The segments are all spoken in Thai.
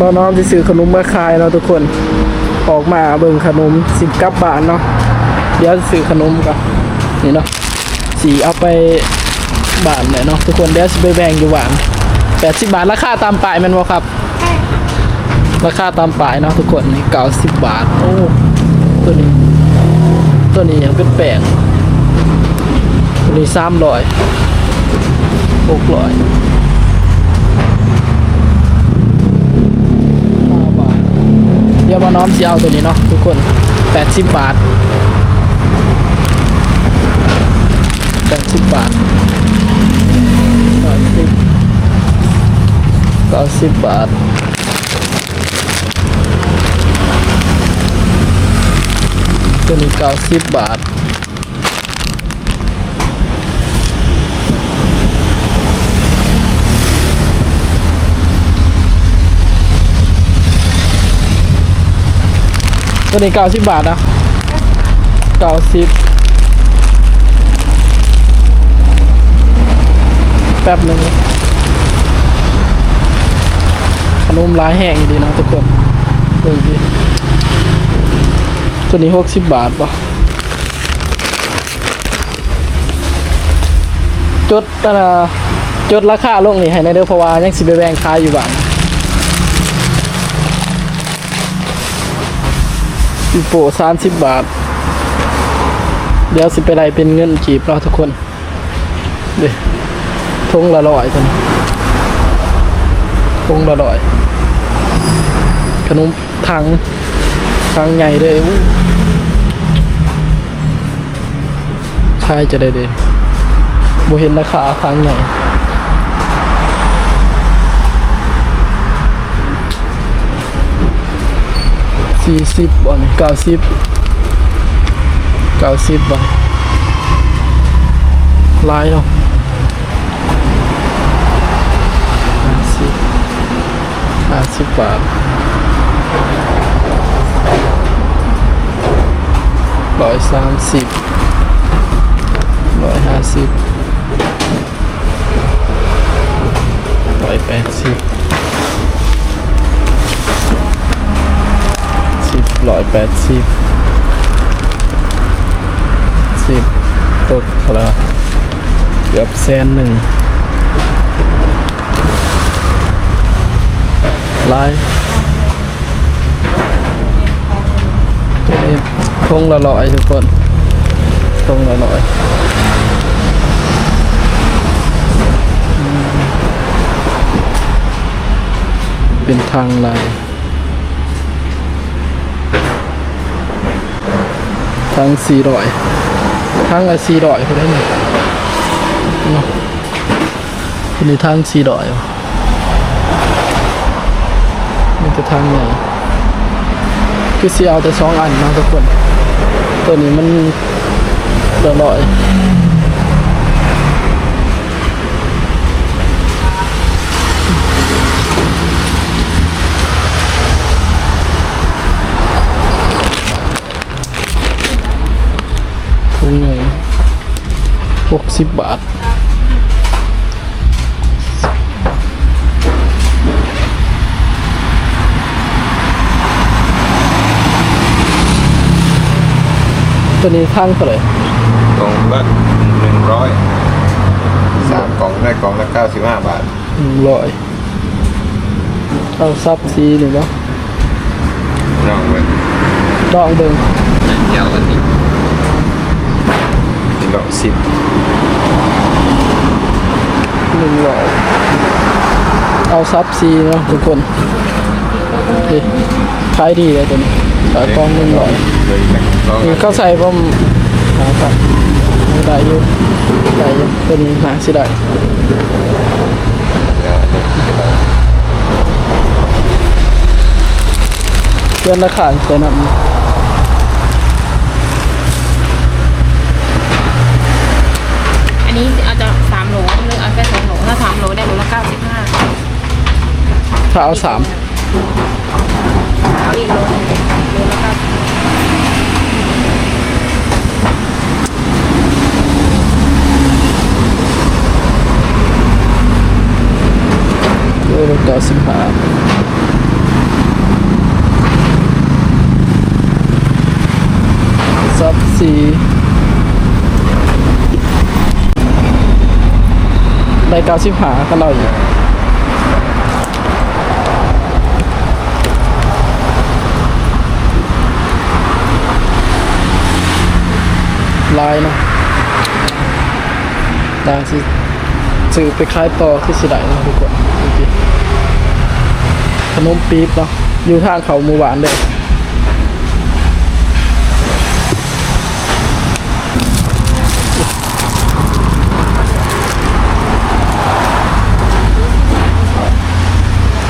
บ่น้องที่ซื้อขนมมาขายเนาะทุกคน ออกมาเบิ่งขนมสิบกับบาทเนาะ เดี๋ยวซื้อขนมก่อนนี่เนาะสีเอาไปบาทเลยเนาะทุกคนเดี๋ยวไปแบ่งอยู่บ้านแปดสิบบาทราคาตามป้ายมันบ่ครับ ราคาตามป้ายเนาะทุกคนนี่เก้าสิบบาท โอ้ตัวนี้ ตัวนี้ยังเป็นแป้งตัวนี้สามร้อยหกร้อยห้าบาท เดี๋ยวมาน้อมสิเอาตัวนี้เนาะทุกคนแปดสิบบาทแปดสิบบาทเก้าสิบาสิบาทตัวนี้เก้าสิบบาท ตัวนี้เก้าสิบบาทนะเก้าสิบแป๊บหนึ่งขนมลายแห้งดีนะทุกคนดูดิตัวนี้หกสิบบาทปะจดอ่าจดราคาลงนี่ให้ในเด้อเพราะว่ายังสิไปแบ่งขายอยู่บ้าน อีโปสามสิบบาท เดี๋ยวสิไปไรเป็นเงินจีบเราทุกคน เดี๋ยวทงละร้อยกันทงละร้อย ขนมถังถังใหญ่เลยอู้ใช่จะได้เลยโบเห็นราคาถังใหญ่ สี่สิบบ่นี่เก้าสิบเก้าสิบบ่ลายเนาะห้าสิบห้าสิบบาทร้อยสามสิบร้อยห้าสิบร้อยแปดสิบ ร้อยแปดสิบสิบตกเท่าไหร่วะเกือบแสนหนึ่งลายตัวนี้ทงละร้อยทุกคนทงละร้อยเป็นทางลาย ทั้งสี่ร้อยทั้งละสี่ร้อยเขาได้ไหมเนนี้ทั้งสี่ร้อยมันจะทั้งไหนคือเสียเอาแต่สองอันเนาะทุกคน ตัวนี้มันเดือดร้อย ถุงหนึ่งหกสิบบาทตัวนี้ข้างเท่าไหร่กล่องละหนึ่งร้อยสามกล่องได้กล่องละเก้าสิบห้าบาทหนึ่งร้อยเอาซับซีหนึ่งเนาะน้องเว้ยลองเบิ่งเจ้ากันนี่ นี่ดอกสิบหนึ่งร้อยเอาซับซีเนาะทุกคนนี่ขายดีเลยตัวนี้ขายกล่องหนึ่งร้อยเลยแบ่งกล่องนี่เขาใส่ผมหาครับได้อยู่ได้อยู่ตัวนี้หาสิได้เพื่อนราคาแต่นำ นี้อาจจะสามโหลหรือเอาแค่สองโหลถ้าสามโหลได้โหลละเก้าสิบห้าถ้าเอาสามเอาอีกโหลหนึ่งโหลละเก้าสิบห้าโลลเก้าสิบห้าซับสี่ ได้เกาสิบหากันเราอยู่ลายนะนางสิซื้อไปขายต่อคือสิได้นะทุกคนขนมปี๊บเนาะอยู่ทางเขาหมู่หวานเลย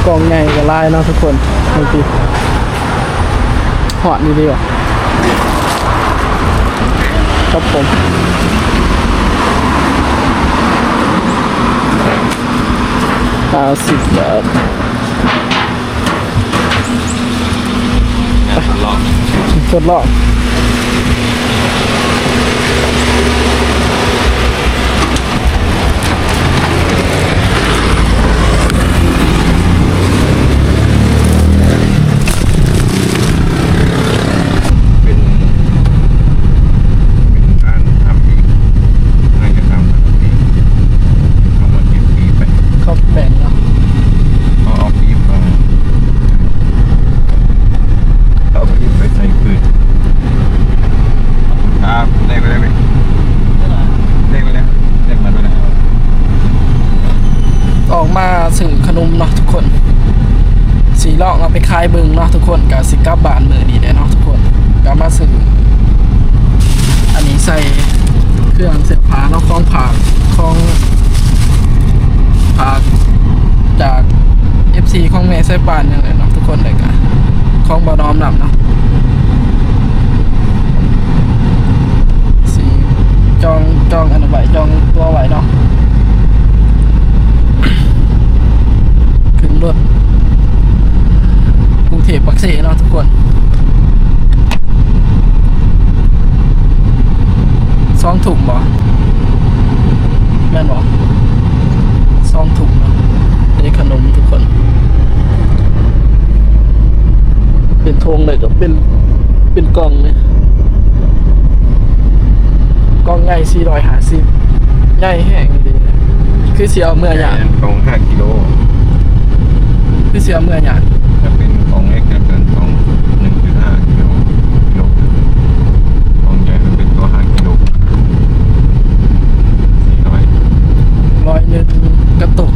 กล่องใหญ่กับลายเนาะทุกคนดูสิหอดนี่ดีกว่าครับผมห้าสิบบาทเนี่ยทดลองทดลอง เป็นเป็นการทำอีกน่าจะทำกันปีเอามาเก็บปีไป เขาแบ่งเนาะ เอาเอาปีมาเอาปีไปใส่คืนครับได้ไปได้ไปได้ไปแล้วได้มาด้วยนะ ออกมาสื่อขนมเนาะทุกคน สีลอกเอาไปขายเบิงเนาะทุกคนกับสิกลับบานมือดีได้เนาะทุกคนก็มาสื่ออันนี้ใส่เครื่องเสียบผ้าเนาะคล้องผากคล้องผากจาก FC ของแม่ใส่ปานอย่างไรเนาะทุกคนเลยกันคล้องบอน้อมนำเนาะสี จององอันไหวจองตัวไหวเนาะขึ้นรถกรุงเทพปักเสเนาะทุกคนสองถุงบ่แม่นบ่สองถุงเนาะนี่ขนมทุกคน เป็นทงเลยก็เป็นเป็นกล่องเลย กล่องใหญ่สี่ร้อยห้าสิบใหญ่แห้งดีเลยคือเสียเมื่อหยาดของ5กิโลคือเสียเมื่อหยาด จะเป็นของเล็กจะเป็นของ1.5กิโลกิโลของใหญ่จะเป็นตัว5กิโล400 ร้อยหนึ่งกระตุก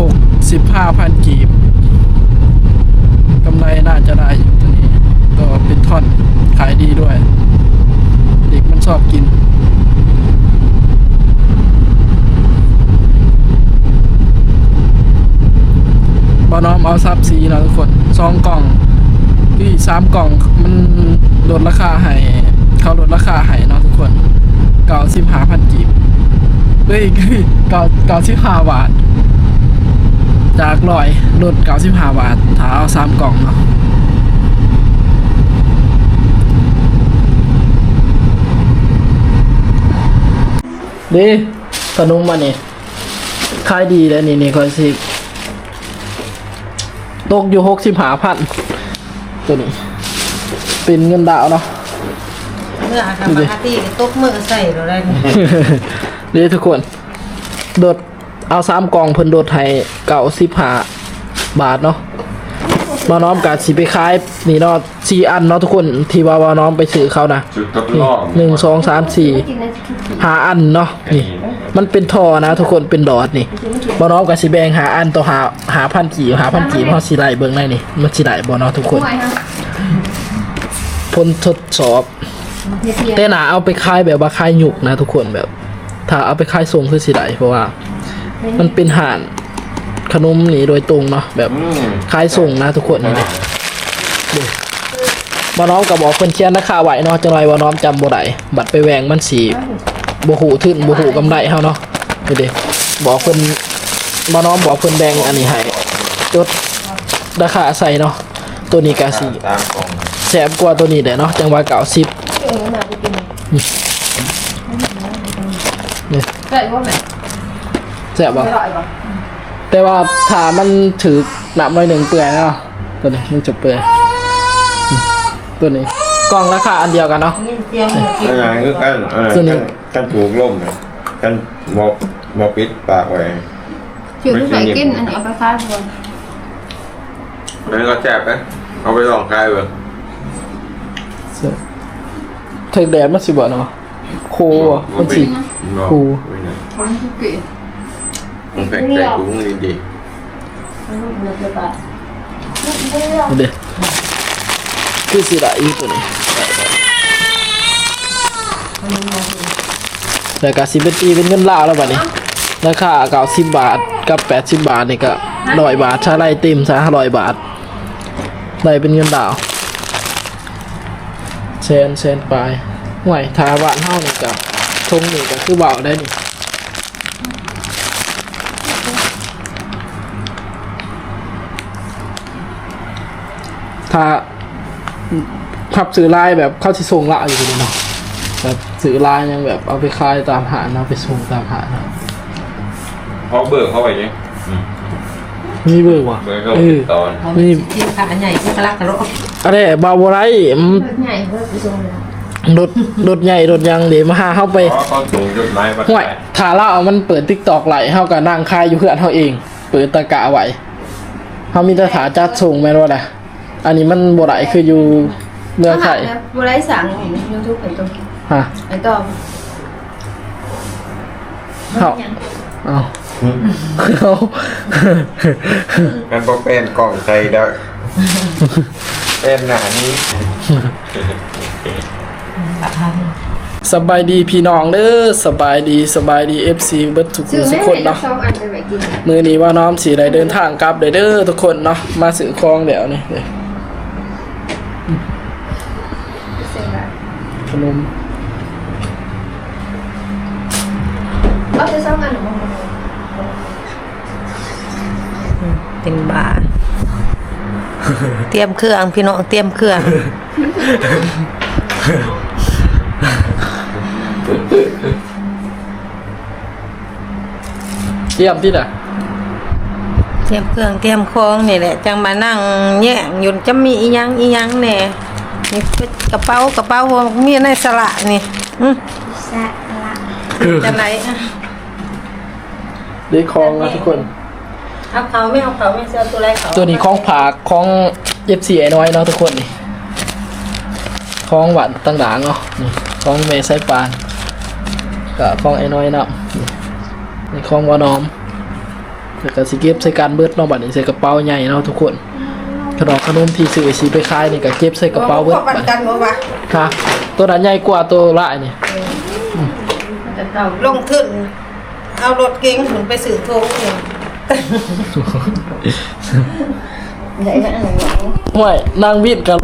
หกสิบห้าพันกีบกำไรน่าจะได้อยู่ตัวนี้ ก็เป็นท่อนขายดีด้วย เด็กมันชอบกิน บอน้อมเอาซับซีเนาะทุกคนสองกล่องที่สามกล่องมันลดราคาให้เขาลดราคาให้เนาะทุกคนเก้าสิบห้าพันกีบเฮ้ยเก้าเก้าสิบห้าบาท จากร้อยลดเก้าสิบห้าบาทถ้าเอาสามกล่องเนาะดีขนมมาเนี่ยขายดีแล้วนี่นี่คอยสิตกอยู่หกสิบห้าพัน ตัวนี้ เป็นเงินดาวเนาะ เมื่ออาคาปกติตกมือใส่เราได้นี่นี่ทุกคน โดดเอาสามกล่องเพิ่นโดดให้เก่าสิบห้าบาทเนาะ มาน้อมกับสิไปขายนี่เนาะสี่อันเนาะทุกคนที่ว่าว่าน้อมไปซื้อเขานะจุดทดลนี่องหนึ่งสองสามสี่หาอันเนาะนี่ มันเป็นทอนะทุกคนเป็นดอทนี่บอน้อมกับสิแบงหาอันต่อหาหาพันกี่หาพันกี่เพราะสิไลเบิ่งได้นี่มันสิไลบอเนาะทุกคนพลทดสอบ แต่หนาเอาไปขายแบบว่าขายหยุกนะทุกคนแบบ ถ้าเอาไปขายส่งคือสิได้เพราะว่า มันเป็นห่าน ขนมนี่โดยตรงเนาะแบบอืมขายส่งนะทุกคนนี่ดิดูบอน้อมกับบอกเพิ่นเชียนราคาไหวเนาะจังไรบอน้อมจำบ่ได้บัตรไปแหวงมันสีบ่หูทึนบ่หูกำไรเฮาเนาะนี่ดิบอกเพิ่นบอน้อมบอกเพิ่นแบ่งอันนี้ให้จดราคาใส่เนาะตัวนี้ก็สิตามของแสบกว่าตัวนี้แหละเนาะจังว่าเก่าสิบได้ว่าไหนแสบบ่ แต่ว่าถ้ามันถือหนับหน่อยหนึ่งเปื่อยเนาะตัวนี้มันจะเปื่อยอืมตัวนี้กล่องราคาอันเดียวกันเนาะยินเสียงเมื่อกี้อันไหนคือกันอันไหนส่วนนี้กันกันถูกล่มเนี่ยกันบอกมาปิดปากไว้ถือผู้ใส่กินอันนี้เอาไปฟาดบนนั้นก็แจ็บนะเอาไปลองคายเบอร์เทคแดดมาสิบ่เนาะโคอะมันสิ ครูของทุกกี่ มันแปลกใจกุ้งดีเด้คือสิได้อีกตัวนี้แล้วก็สิเป็นตีเป็นเงินลาวแล้วบัดนี้ราคาเก่า10บาทกับ80บาทนี่ก็100บาทถ้าไล่เต็มซะ500บาทได้เป็นเงินลาวเซนเซนไปห่วยทาบ้านเฮานี่ก็ทงนี่ก็คือเบาได้นี่ ถ้าขับซื้อลายแบบเข้าที่ส่งละอยู่ดีเนาะแบบซื้อลายยังแบบเอาไปขายตามหาดเอาไปส่งตามหาดเนาะๆเพราะเบิกเข้าไปยังมีเบอร์ว่ะเบิกเข้าเอไปอตอนนี่ที่ขาใหญ่ที่กระลักกระโลกอะไรบาวไรอืมใหญ่เพื่อไปส่งเลยรถรถใหญ่รถยังเดี๋ยวมาหาเข้าไปเพราะเขาสูงจดหมายมาห่วยถ้าเราเอามันเปิดติ๊กตอกไหลเฮากับนั่งคายอยู่เพื่อนเฮาเอง เปิดตะกะไว้เฮามีตะถาจัดส่งแม่นว่าล่ะ อันนี้มันบ่ได้คืออยู่เมืองไทยบุไรสั่งยูทูบเป็นตัวฮะไอ้ต่อเฮาเอาเอามันพอเป็นกล่องใจได้เป็นหนานี้สบายดีพี่น้องเด้อสบายดีสบายดี FC เบิดทุกคนทุกคนเนาะสองอันไปไว้กินมือนี้ว่าน้อมสีได้เดินทางกลับเด้อเด้อทุกคนเนาะมาสื่อคลองแล้วนี่เลย เสร็จแล้ว ขนมเอาไปสองอันหรือเป็นบาเตรียมเครื่อง พี่น้องเตรียมเครื่อง เยี่ยมที่น่ะเตรียมเครื่องเตรียมของนี่แหละ จังมานั่งแย่งอยุ่นจะมีอีหยังอีหยังแหน่ นี่เป็นกระเป๋ากระเป๋ามีในสละนี่อืมแซ่ละจะไหนอะได้คลองนะทุกคน เอาเขาไม่เอาเขาไม่เสื้อตัวไรเขาตัวนี้คลองผากคลอง FC ไอ้น้อยเนาะทุกคนนี่คลองหวานต่างๆเนาะนี่คลองเมไซปานกับคลองไอ้น้อยนะนี่นี่คลองวานอมแล้วก็สิเก็บใส่การเบิดเนาะบัดนี้ใส่กระเป๋าใหญ่เนาะทุกคน ขนมขนมที่ซื้อสิไปขายนี่ก็เก็บใส่กระเป๋าเบิดพอไปกันกันบ่วะค่ะตัวนั้นใหญ่กว่าตัวละนี่จะเต่าลงทุนเอารถเก๋งหุ่นไปสื่อโทงเองใหญ่ขนาดไหนห่วยนางวิทย์กับ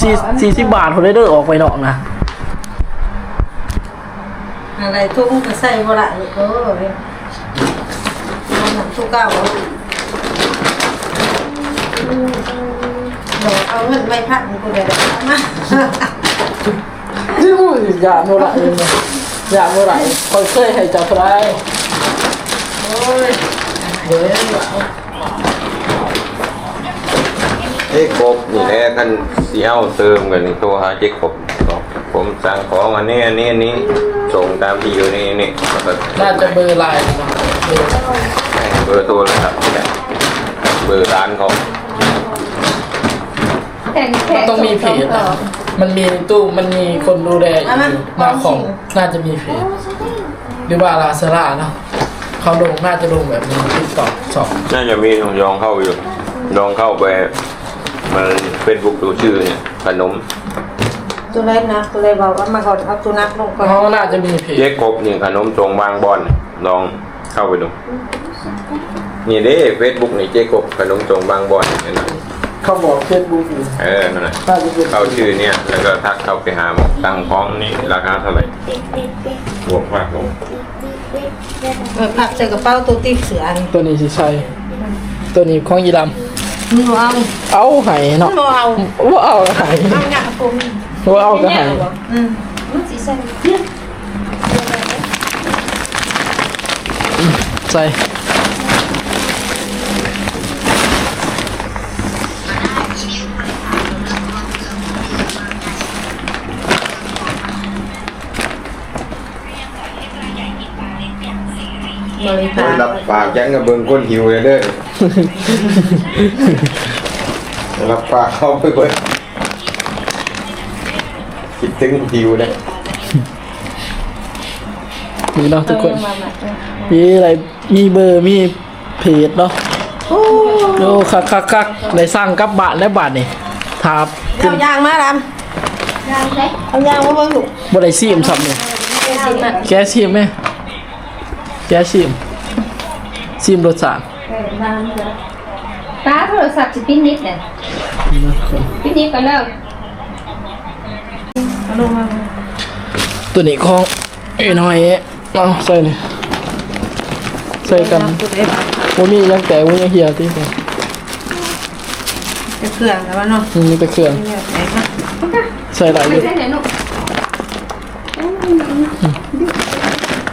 สี่สี่สิบบาทเขาได้เด้อออกไปนอกนะอะไรทุ่งก็ใส่บ่ละเออเอาหนังทุกเก้า เดี๋ยวเอาเงินไม่พักกูเดี๋ยวเอามาอยากโมไรเองนอยากโมไรคอยเคยให้จับได้โอ้ยเดี๋ยวเจ๊กบนี่แหละกันเสีเอาเติมกันนี่ตัวหาเจ๊กบบอกผมสั่งของอันนี้อันนี้อันนี้ส่งตามที่อยู่นี่นี่แล้วก็น่าจะเบอร์ไลน์นะเบอร์ให้เบอร์โทรเลยครับเบอร์ร้านเขาแข่งแข่งต้องมีเพจนะมันมีตู้มันมีคนดูแลอยู่มาของน่าจะมีเพจหรือว่าลาซาร่าเนาะเขาลงน่าจะลงแบบนี้ติ๊กต็อกสองน่าจะมีลองเข้าอยู่ลองเข้าไปมันเฟซบุ๊กดูชื่อเนี่ยขนมตัวไรนะตัวไรบอกว่ามาก่อนเอาตัวนักลงก่อนเขาน่าจะมีเพจเจ๊กบนี่ขนมทรงบางบอนลองเข้าไปดูนี่เด้เฟซบุ๊กนี่เจ๊กบขนมทรงบางบอนเห็นไหม เขาบอกเฟซบุ๊กอยู่เออนั่นแหละน่าจะเป็นเข้าชื่อเนี่ยแล้วก็ทักเข้าไปหาบอกตั้งพ้องนี่ราคาเท่าไหร่บวกมากลงเออพักใส่กระเป๋าตัวติ๊กเสือนี่ตัวนี้สิใช่ตัวนี้ของยีดมึงเอาำเอาไห้เนาะมึงเอาว่าเอาไห้เอาหนักผมว่าเอาก็ไห้อืมมันสีใสใส่ ริคพานรับฝากยังกับเบิ่งคนหิวเลยเด้อ รับฝากเขาไปเบิ่งคิดถึงหิวเลยนี่เนาะทุกคนมีอะไรมีเบอร์มีเพจเนาะโอ้โอ้คักคักคักได้สร้างกับบาทและบาทนี่ทาบเอายางมาดยางเล็กำเอายางมาเบิ่งลูกบ่ได้ซีมซ้ำนี่สิมันแกซีมไหม แกซีมซีมรสชาติเออน้ำเยอะตาโทรศัพท์จะปิ้นนิดเลยนี่เนาะทุกคนปิ้นนิดก็เลิกเอาลงมาตัวนี้ของไอ้น้อยเอ๊ะเอาใส่นี่ใส่กันพูดเองบ่มียังแต่บ่มียังเหี่ยติจะเครื่องแล้วเนาะมีแต่เครื่องเนี่ยไหนมาใส่หลายอไม่ยู่ใช่ไหนลูก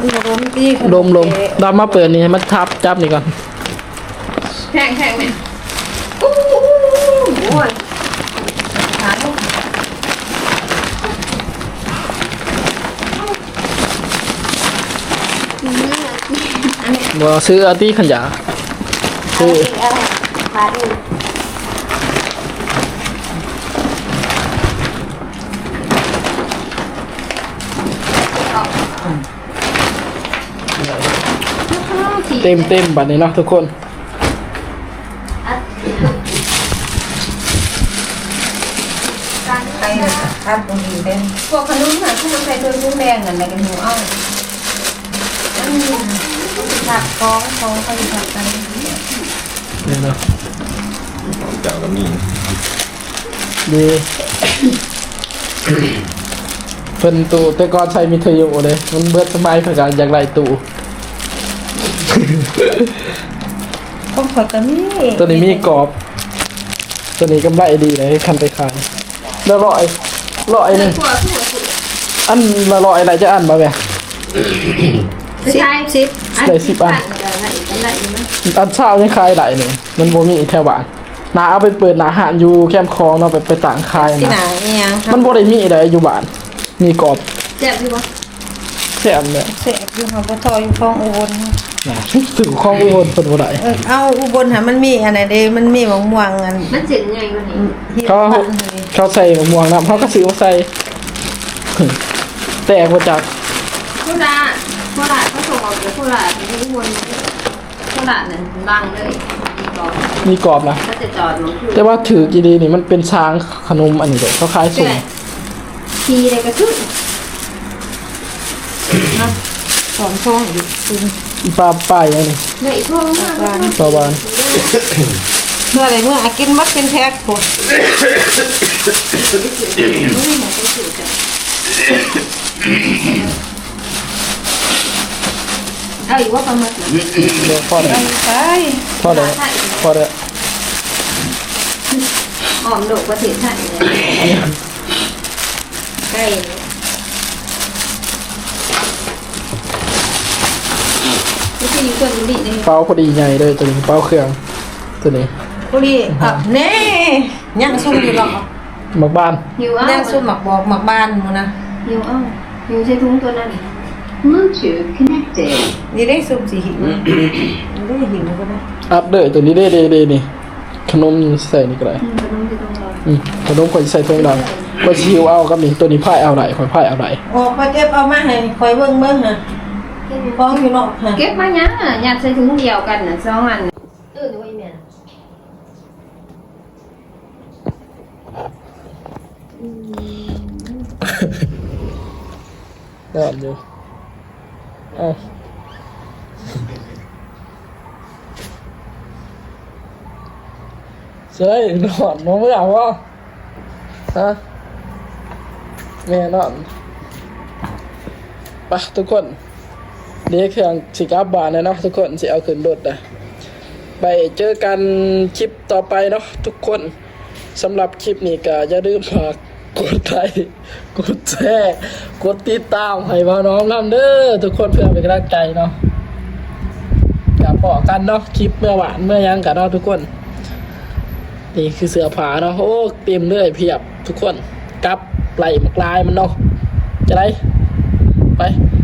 นี่ก็บ่มีดีลมลมดามาเปิดนี่ให้มันทับจับนี่ก่อนแข่งแข่งเนี่ยอู้โอ้ยหาลูกบ่ซื้ออาติขันยาซื้อ เต็มเต็มบัดนี้เนาะทุกคนใครน่ะทัดตรงนี้เด้นพวกขนมค่ะที่มันใส่ตัวนุ่งแดงนั่นแหละกันหนูเอาอันนี้ผักฟองฟองเขาอยู่ผักกันนี่เนาะเจ้าก็มีดีเพิ่นตู้แต่ก่อนใช้มิเทยุเลย มันเบิดสมัยเพิ่นก็อยากได้ตู้ ต้องขอยกันนี่ตัวนี้มีกรอบ ตัวนี้กำไรดีเลยคันไปขายแล้วร้อยร้อยหนึงถั่วถั่วถั่วอันละร้อยอะไรจะอันมาแม่สิบสิบได้สิบอันอะไรอะไรนะอันเช้ายังขายหลายหนึ่งมันบ่มีแถวบ้านนาเอาไปเปิดหนาหารอยู่แคมป์คลองเนาะไปไปต่างขายที่ไหนนะอีหยังครัมับนบ่ได้มีอะไรอยู่บ้าน มีกรอบเจ็บอยู่ปะแซ่บเนี่ยเสพอยู่หอบ่ทออยู่คลองอุบลนะ ถึงของอุบลเพิ่นบ่ได้เออเอาอุบลหามันมีอันไหนเด้มันมีมะม่วงอันมันเจ็บยังไงกว่านี้ที่เขาปั้นนี่เขาใส่มะม่วงน้ำเขาก็ซื้อมาใส่ แตกมาจากโคราชโคราชเขาส่งออกจากโคราชไปที่วนโคราชนั่นดังเลยบอกมีกรอบนะถ้าจะจอดมันคือแต่ว่าถือกีดีนี่มันเป็นช้างขนมอันนี้เด้อเขาขายส่งทีเลยก็ขึ้น สอนช่องอยู่คุณปลาป้ายอย่างนี้เนี่ยอีกพวกมากบ้านปลาบานเมื่อไรเมื่ออากินมัดเป็นแพ็คพุ่นเอาอีกว่าปลาหมึกนะเดี๋ยวพอได้ไปพอได้พอได้หอมดกประเทศไทยเลยใก ไม่ใช่อยู่เกินบุรีเลยเป้าพอดีใหญ่เลยตัวนี้เป้าเครื่องตัวนี้บุรีอะเน่ยังซุ่มอยู่หรอกหมักบ้านหิวอ้ายังซุ่มหมักบอกหมักบ้านหมูนะหิวอ้าหิวใช้ถุงตัวนั้นอีก Bluetooth connected นี่ได้ซุ่มสีหิวนี่ได้หิวก็ได้อัพเดอตัวนี้ได้เด้เด้นี่ขนมใส่นี่ก็ได้อืมขนมที่ต้องรออืมขนมคนใส่ทงดำก็ชิวเอากับนี่ตัวนี้พ่ายเอาไหนคอยพ่ายเอาไหนออกมาเก็บเอามาให้คอยเบิ่งเบิ่งฮะ ฟ้องอยู่เนาะฮะเก็บมายังอะยัดใส่ถุงเดียวกันน่ะสองอัน เดี๋ยวเครื่องสิกลับบานเลยเนาะทุกคนสิเอาขึ้นรถนะไปเจอกันคลิปต่อไปเนาะทุกคนสำหรับคลิปนี้ก็อย่าลืมฝากกดไลค์กดแชร์กดติดตามให้พ่อน้องนำเด้อทุกคนเพื่อเป็นกำลังใจเนาะกับปอกันเนาะคลิปเมื่อหวานเมื่อยังกันเนาะทุกคน นี่คือเสือผาเนาะโอ้เต็มเลยเพียบทุกคนกลับไหลมกลายมันเนาะจะได้ไป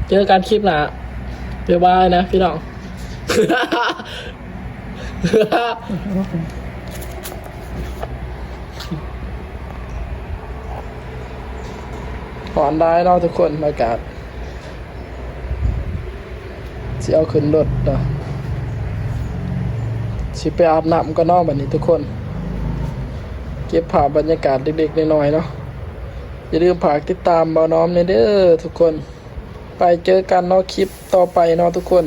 เจอกันคลิปหน้า บ๊ายบายนะพี่น้อง หอนได้เนาะทุกคนอากาศสิเอาขึ้นรถเนาะสิไปอาบน้ำก็นอกแบบนี้ทุกคน เก็บภาพบรรยากาศเด็กๆน้อยๆเนาะอย่าลืมฝากติดตามเบาน้อมในเด้อทุกคน ไปเจอกันเนาะคลิปต่อไปเนาะทุกคน